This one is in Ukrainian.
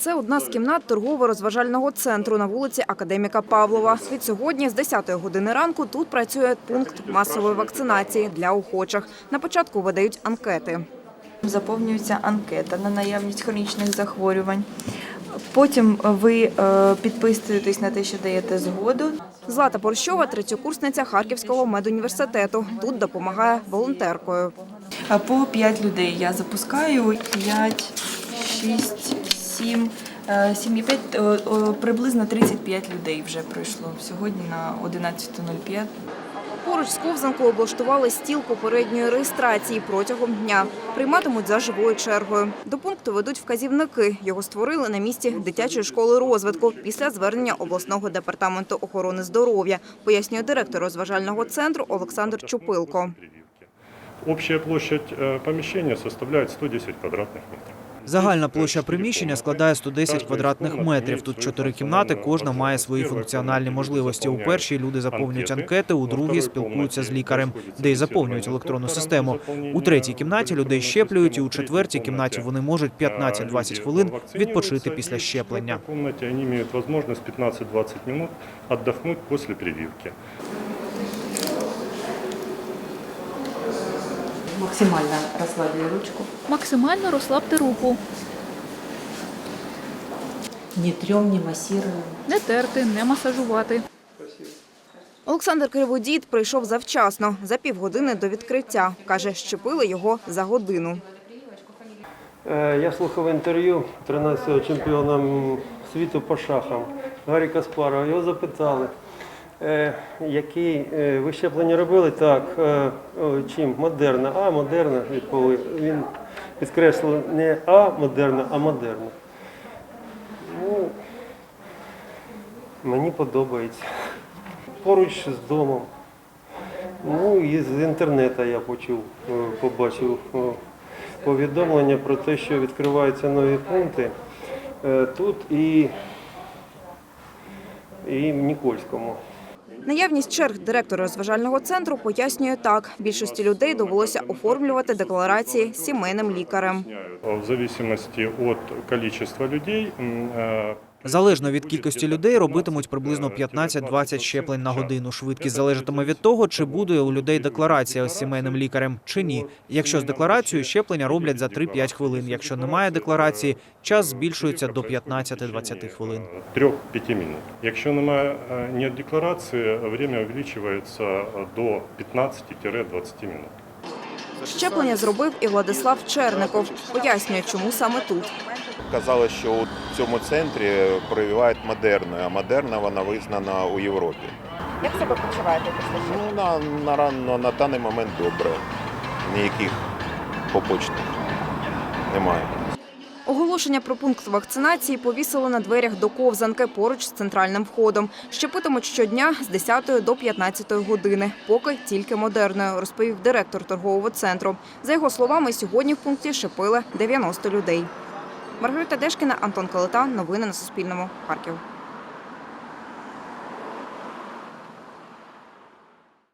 Це одна з кімнат торгово-розважального центру на вулиці Академіка Павлова. Від сьогодні з 10 години ранку тут працює пункт масової вакцинації для охочих. На початку видають анкети. Заповнюється анкета на наявність хронічних захворювань. Потім ви е, підписуєтесь на те, що даєте згоду. Злата Борщова – третьокурсниця Харківського медуніверситету. Тут допомагає волонтеркою. По 5 людей я запускаю. 5, 6, 7, 7 і 5, о, о, приблизно 35 людей вже пройшло сьогодні на 11.05. Поруч з ковзанкою облаштували стіл попередньої реєстрації протягом дня. Прийматимуть за живою чергою. До пункту ведуть вказівники. Його створили на місці дитячої школи розвитку після звернення обласного департаменту охорони здоров'я, пояснює директор розважального центру Олександр Чупилко. Общая площадь помещения составляет 110 квадратных метров. Загальна площа приміщення складає 110 квадратних метрів. Тут чотири кімнати, кожна має свої функціональні можливості. У першій люди заповнюють анкети, у другій спілкуються з лікарем, де й заповнюють електронну систему. У третій кімнаті людей щеплюють, і у четвертій кімнаті вони можуть 15-20 хвилин відпочити після щеплення. В комнате они имеют возможность 15-20 минут отдохнуть после прививки. Максимально розслаблюй ручку. Максимально розслабте руку, Не трем, не массируем. не терти, не масажувати. Олександр Криводід прийшов завчасно, за півгодини до відкриття. Каже, щепили його за годину. Е, Я слухав інтерв'ю 13-го чемпіона світу по шахам Гаррі Каспарова. Його запитали, е, який е, ви щеплення робили? Так, е, чим? Модерна. А, модерна, відповів. Він підкреслив не А модерна, а модерна. Ну, мені подобається. Поруч з домом. Ну і з інтернету я почув, побачив повідомлення про те, що відкриваються нові пункти тут і, і в Нікольському. Наявність черг директор розважального центру пояснює так. Більшості людей довелося оформлювати декларації сімейним лікарем. В залежності от кількості людей э, Залежно від кількості людей робитимуть приблизно 15-20 щеплень на годину. Швидкість залежатиме від того, чи буде у людей декларація з сімейним лікарем чи ні. Якщо з декларацією щеплення роблять за 3-5 хвилин. Якщо немає декларації, час збільшується до 15-20 хвилин. 3-5 минут. Якщо немає е, ні декларації, время увеличивается е, до 15-20 минут. Щеплення зробив і Владислав Черников. Пояснює, чому саме тут. Казали, що у цьому центрі прививають модерну, а модерна вона визнана у Європі. Як себе почуваєте після Ну, на, на, на, на даний момент добре. Ніяких побочних немає. Оголошення про пункт вакцинації повісили на дверях до ковзанки поруч з центральним входом. Щепитимуть щодня з 10 до 15 години, поки тільки модерною, розповів директор торгового центру. За його словами, сьогодні в пункті щепили 90 людей. Маргарита Дешкіна, Антон Калита. Новини на Суспільному. Харків.